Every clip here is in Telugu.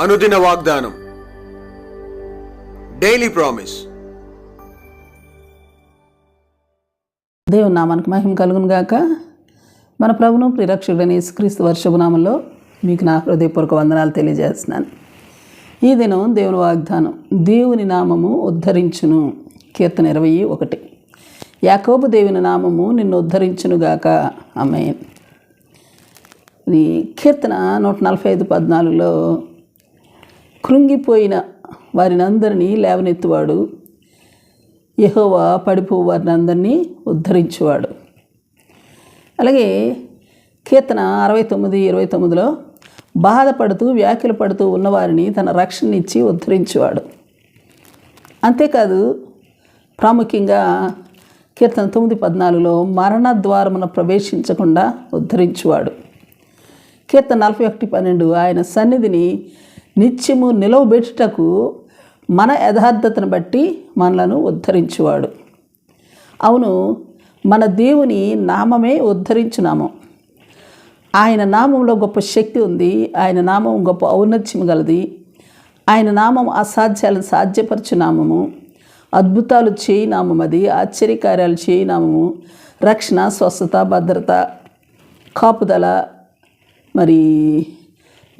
అనుదిన వాగ్దానం. డైలీ ప్రామిస్ దేవుని నామానికి మహిమ కలుగును గాక. మన ప్రభును క్రీస్తు యేసుక్రీస్తు వర్షభనామంలో మీకు నా హృదయపూర్వక వందనాలు తెలియజేస్తున్నాను. ఈ దినం దేవుని వాగ్దానం దేవుని నామము ఉద్ధరించును. కీర్తన ఇరవై ఒకటి. యాకోబు దేవుని నామము నిన్ను ఉద్ధరించునుగాక అమ్మే ఈ కీర్తన నూట నలభై ఐదు పద్నాలుగులో కృంగిపోయిన వారిని అందరినీ లేవనెత్తువాడు. యహోవా పడిపో వారిని అందరినీ ఉద్ధరించువాడు. అలాగే కీర్తన అరవై తొమ్మిది ఇరవై తొమ్మిదిలో బాధపడుతూ వ్యాఖ్యలు పడుతూ ఉన్నవారిని తన రక్షణ ఇచ్చి ఉద్ధరించేవాడు. అంతేకాదు ప్రాముఖ్యంగా కీర్తన తొమ్మిది పద్నాలుగులో మరణ ద్వారమున ప్రవేశించకుండా ఉద్ధరించువాడు. కీర్తన నలభై ఒకటి పన్నెండు ఆయన సన్నిధిని నిత్యము నిలవబెట్టుటకు మన యథార్థతను బట్టి మనలను ఉద్ధరించువాడు. అవును మన దేవుని నామమే ఉద్ధరించున్నాము ఆయన నామంలో గొప్ప శక్తి ఉంది ఆయన నామం గొప్ప ఔన్నత్యం గలది. ఆయన నామం అసాధ్యాలను సాధ్యపరచు నామము అద్భుతాలు చేయి నామం అది ఆశ్చర్యకార్యాలు చేయి నామము రక్షణ స్వస్థత భద్రత కాపుదల మరి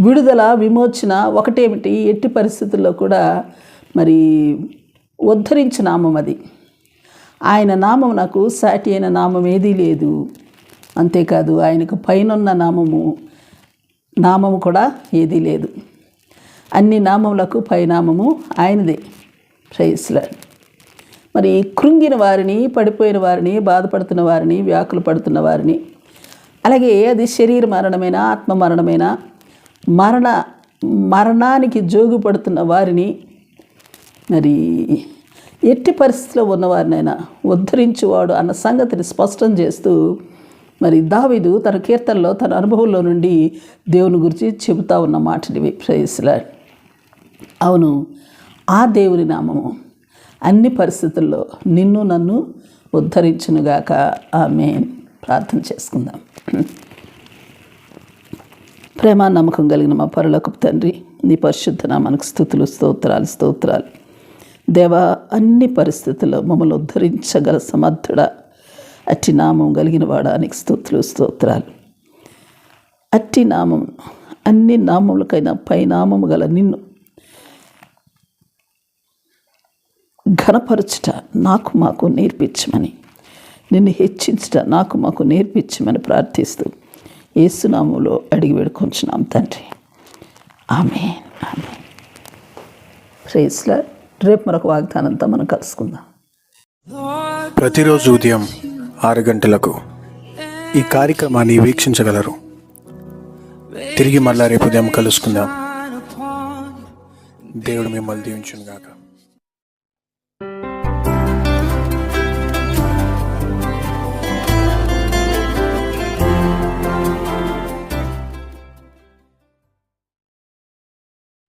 విడుదల విమోచన ఒకటేమిటి? ఎట్టి పరిస్థితుల్లో కూడా మరి ఉద్ధరించు నామం అది. ఆయన నామం నాకు సాటి అయిన నామం ఏదీ లేదు. అంతేకాదు ఆయనకు పైనున్న నామము నామము కూడా ఏదీ లేదు. అన్ని నామములకు పైనామము ఆయనదే. ప్రైస్లాడ్ మరి కృంగిన వారిని పడిపోయిన వారిని బాధపడుతున్న వారిని వ్యాకులు పడుతున్న వారిని అలాగే అది శరీర మరణమైన ఆత్మ మరణమైన మరణ మరణానికి జోగుపడుతున్న వారిని మరి ఎట్టి పరిస్థితిలో ఉన్నవారినైనా ఉద్ధరించువాడు అన్న సంగతిని స్పష్టం చేస్తూ మరి దావిదు తన కీర్తనలో తన అనుభవంలో నుండి దేవుని గురించి చెబుతా ఉన్న మాటని ప్రయస్లా అవును ఆ దేవుని నామము అన్ని పరిస్థితుల్లో నిన్ను నన్ను ఉద్ధరించునుగాక. ఆమె ప్రార్థన చేసుకుందాం. ప్రేమ నమ్మకం కలిగిన మా పరులకు తండ్రి నీ పరిశుద్ధన మనకు స్థుతులు స్తోత్రాలు స్తోత్రాలు. దేవా అన్ని పరిస్థితుల్లో మమ్మల్ని ఉద్ధరించగల సమర్థుడా అట్టి నామం కలిగిన వాడానికి స్థుతులు స్తోత్రాలు. అట్టి నామం అన్ని నామములకైనా పైనామము గల నిన్ను ఘనపరచుట నాకు మాకు నేర్పించమని నిన్ను హెచ్చించుట నాకు మాకు నేర్పించమని ప్రార్థిస్తూ ఏసునామంలో అడిగి వేడుకొంచున్నాం తండ్రి. ఆమె ఆమె ప్రేస్లా రేపు మరొక వాగ్దానంతో మనం కలుసుకుందాం. ప్రతిరోజు ఉదయం ఆరు గంటలకు ఈ కార్యక్రమాన్ని వీక్షించగలరు. తిరిగి మళ్ళా రేపు ఉదయం కలుసుకుందాం. దేవుడు మిమ్మల్ని దీవించును గాక